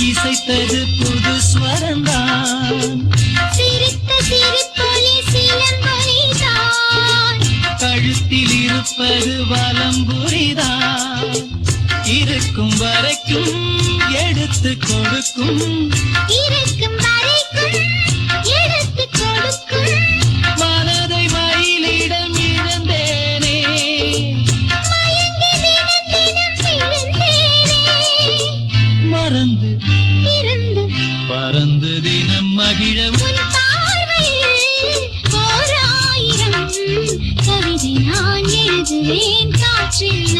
இசைத்தது புது ஸ்வரந்தான். கழுத்தில் இருப்பது வலம்புரிதான். இருக்கும் வரைக்கும் எடுத்து கொடுக்கும். In Chin Chin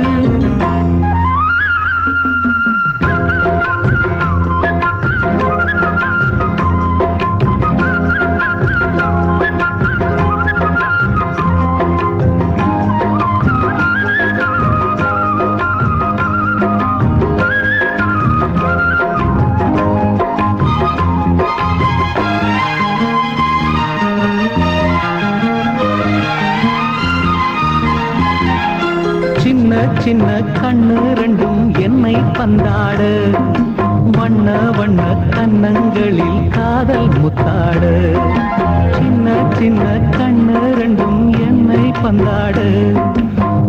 சின்ன கண்ணு ரெண்டும் என்னை பந்தாடு. வண்ண வண்ண கன்னங்களில் காதல் முத்தாடு. சின்ன சின்ன கண்ணு ரெண்டும் என்னை பந்தாடு.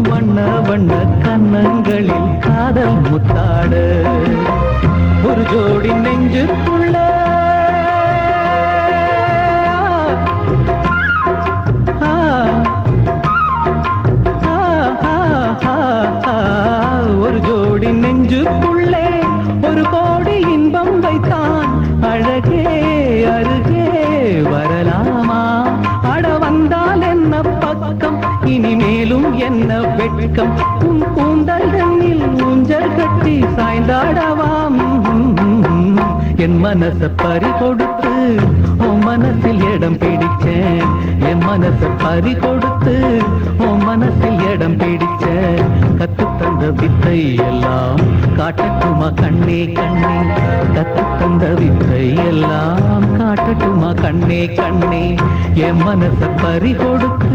வண்ண வண்ண கன்னங்களில் காதல் முத்தாடு. வெட்கம் உன் கூந்தல் தண்ணில் ஊஞ்சல் கட்டி சாய்ந்தாடவாம். என் மனச பறி கொடுத்து உன் மனசில் இடம் பிடிச்சேன். என் மனச பறி கொடுத்து உன் மனசில் இடம் பிடிச்சேன். கத்து தந்த வித்தை எல்லாம் காட்டட்டுமா கண்ணே கண்ணே? கத்து தந்த வித்தை எல்லாம் காட்டட்டுமா கண்ணே கண்ணே? என் மனச பறி கொடுத்து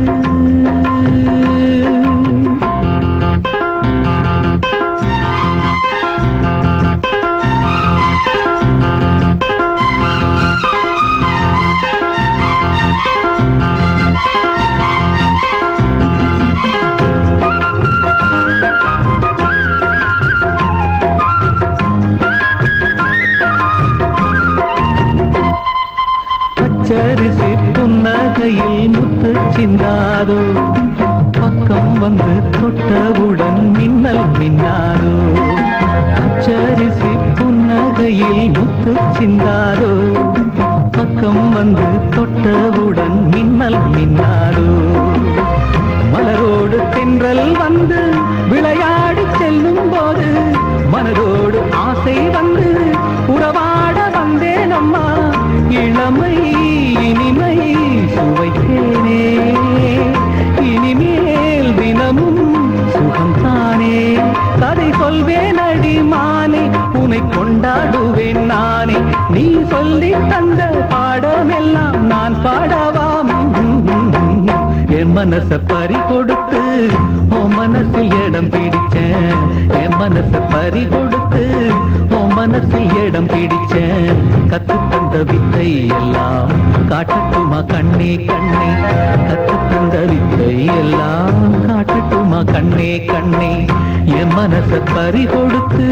சிந்தாரோ பக்கம் வந்து தொட்டவுடன் மின்னல் மின்னாரோ மலரோடு தென்றல் வந்து விளையாடி செல்லும் போது மனதோடு சொல்லி தந்த பாடமெல்லாம் நான் பாடவாம் என் மனச பறி கொடுத்து உன் மனசில் இடம் பிடிச்சேன். என் மனச பறி கொடுத்து உன் மனசில் இடம் பிடிச்சேன். கத்து தந்த வித்தை எல்லாம் காட்டட்டுமா கண்ணே கண்ணே? கத்து தந்த வித்தை எல்லாம் காட்டட்டுமா கண்ணே கண்ணே? என் மனச பறி கொடுத்து